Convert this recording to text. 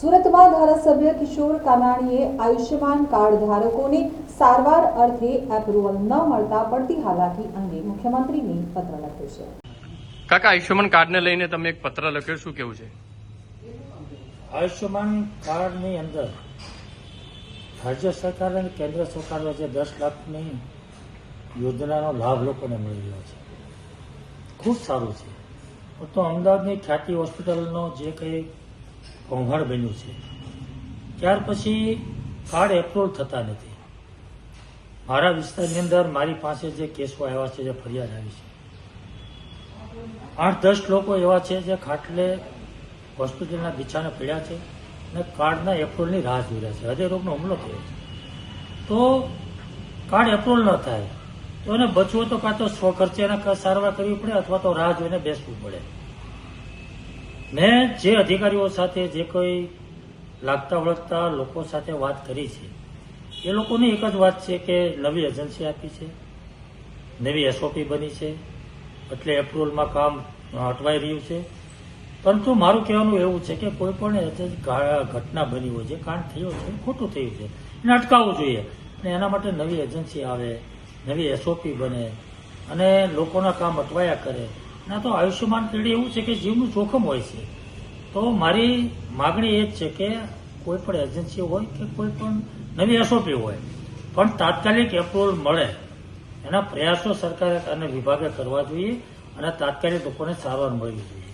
સુરતમાં ધારાસભ્ય કિશોર કાનાણીએ આયુષ્યમાન કાર્ડ ધારકોને સારવાર અર્થે એપ્રુવલ ન મળતા પડતી હાલાકી અંગે મુખ્યમંત્રીને પત્ર લખ્યો છે. કાકા આયુષ્યમાન કાર્ડને લઈને તમે એક પત્ર લખ્યો શું કેવું છે? આયુષ્યમાન કાર્ડની અંદર રાજ્ય સરકાર અને કેન્દ્ર સરકાર જે દસ લાખની યોજનાનો લાભ લોકોને મળી રહ્યો છે. ખૂબ સારું છે. તો અમદાવાદની ખ્યાતિ હોસ્પિટલનો જે કંઈ કૌભાંડ બન્યું છે. ત્યાર પછી કાર્ડ એપ્રુવલ થતા નથી. મારા વિસ્તારની અંદર મારી પાસે જે કેસો આવ્યા છે, જે ફરિયાદ આવી છે. આઠ દસ લોકો એવા છે જે ખાટલે હોસ્પિટલના બિછાને પડ્યા છે અને કાર્ડના એપ્રુવલની રાહ જોઈ રહ્યા છે. હૃદયરોગનો હુમલો થયો છે. તો કાર્ડ એપ્રુવલ ન થાય, તો એને બચવું તો કાં તો સ્વખર્ચે એને સારવાર કરવી પડે અથવા તો રાહ જોઈને બેસવું પડે. મેં જે અધિકારીઓ સાથે જે કોઈ લાગતા વળગતા લોકો સાથે વાત કરી છે, એ લોકોની એક જ વાત છે કે નવી એજન્સી આપી છે, નવી એસઓપી બની છે, એટલે એપ્રુવલમાં કામ અટવાઈ રહ્યું છે. પરંતુ મારું કહેવાનું એવું છે કે કોઈ પણ ઘટના બની હોય, જે કાંડ થયો છે, ખોટું થયું છે, એને અટકાવવું જોઈએ. અને એના માટે નવી એજન્સી આવે, નવી એસઓપી બને, અને લોકોના કામ અટવાયા કરે ના તો આયુષ્યમાન પેઢી એવું છે કે જીવનું જોખમ હોય છે. તો મારી માગણી એ જ છે કે કોઈ પણ એજન્સી હોય કે કોઈ પણ નવી એસઓપી હોય, પણ તાત્કાલિક એપ્રુવલ મળે એના પ્રયાસો સરકારે અને વિભાગે કરવા જોઈએ અને તાત્કાલિક લોકોને સારવાર મળવી જોઈએ.